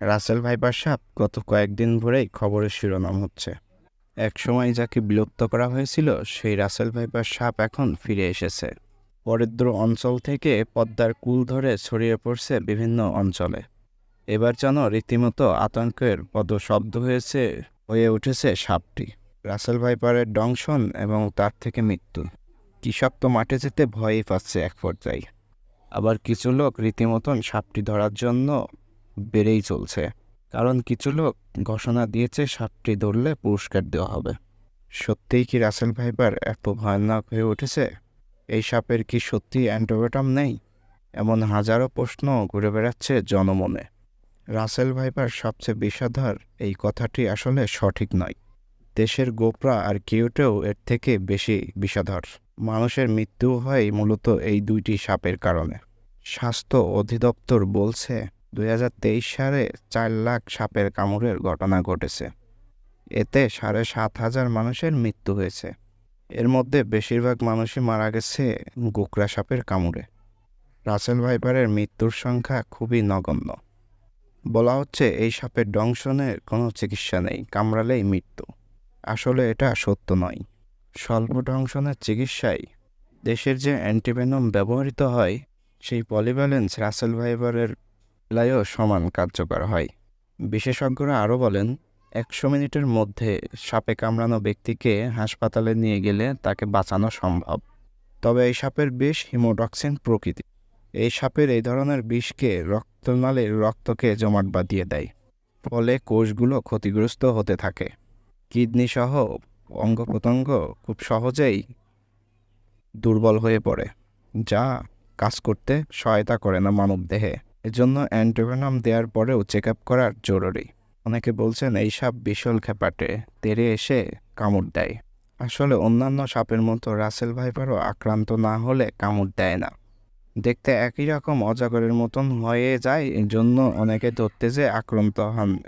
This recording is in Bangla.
রাসেল ভাইপার সাপ গত কয়েকদিন ধরেই খবরের শিরোনাম হচ্ছে। একসময় যাকে বিলুপ্ত করা হয়েছিল, সেই রাসেল ভাইপার সাপ এখন ফিরে এসেছে। পরিদ্র অঞ্চল থেকে পদ্মার কুল ধরে ছড়িয়ে পড়ছে বিভিন্ন অঞ্চলে। এবার যেন রীতিমতো আতঙ্কের পদশব্দ হয়েছে, হয়ে উঠেছে সাপটি। রাসেল ভাইপারের দংশন এবং তার থেকে মৃত্যু। কৃষক তো মাঠে যেতে ভয়ই পাচ্ছে এক পর্যায়ে। আবার কিছু লোক রীতিমতন সাপটি ধরার জন্য বেড়েই চলছে। কারণ কিছু লোক ঘোষণা দিয়েছে সাপটি ধরলে পুরস্কার দেওয়া হবে। সত্যিই কি রাসেল ভাইবার এত ভয়ানক হয়ে উঠেছে? এই সাপের কি সত্যি অ্যান্টিবায়োটাম নেই? এমন হাজারো প্রশ্ন ঘুরে বেড়াচ্ছে জনমনে। রাসেল ভাইবার সবচেয়ে বিষাধর এই কথাটি আসলে সঠিক নয়। দেশের গোপরা আর কিউটেও এর থেকে বেশি বিষাধর মানুষের মৃত্যু হয় মূলত এই দুইটি সাপের কারণে। স্বাস্থ্য অধিদপ্তর বলছে দুই হাজার তেইশ সালে চার লাখ সাপের কামড়ের ঘটনা ঘটেছে। এতে সাড়ে সাত হাজার মানুষের মৃত্যু হয়েছে। এর মধ্যে বেশিরভাগ মানুষই মারা গেছে গোকরা সাপের কামড়ে। রাসেল ভাইপারের মৃত্যুর সংখ্যা খুবই নগণ্য। বলা হচ্ছে এই সাপের দংশনের কোনো চিকিৎসা নেই, কামড়ালেই মৃত্যু। আসলে এটা সত্য নয়। স্বল্প দংশনের চিকিৎসায় দেশের যে অ্যান্টিভেনম ব্যবহৃত হয়, সেই পলিভ্যালেন্স রাসেল ভাইবারের বেলায়ও সমান কার্যকর হয়। বিশেষজ্ঞরা আরও বলেন, একশো মিনিটের মধ্যে সাপে কামড়ানো ব্যক্তিকে হাসপাতালে নিয়ে গেলে তাকে বাঁচানো সম্ভব। তবে এই সাপের বিষ হিমোটক্সিন প্রকৃতি এই সাপের এই ধরনের বিষকে রক্তনালীর রক্তকে জমাট বাঁধিয়ে দেয়, ফলে কোষগুলো ক্ষতিগ্রস্ত হতে থাকে। কিডনি সহ অঙ্গ প্রত্যঙ্গ খুব সহজেই দুর্বল হয়ে পড়ে, যা কাজ করতে সহায়তা করে না মানবদেহে। এজন্য অ্যান্টিভেনম দেওয়ার পরেও চেক আপ করা জরুরি। অনেকে বলছেন এই সাপ বিশাল খেপাটে, তেরে এসে কামড় দেয়। আসলে অন্যান্য সাপের মতো রাসেল ভাইপারও আক্রান্ত না হলে কামড় দেয় না। দেখতে একই রকম অজাগরের মতন হয়ে যায়, এজন্য অনেকে ধরতে যে আক্রান্ত হন।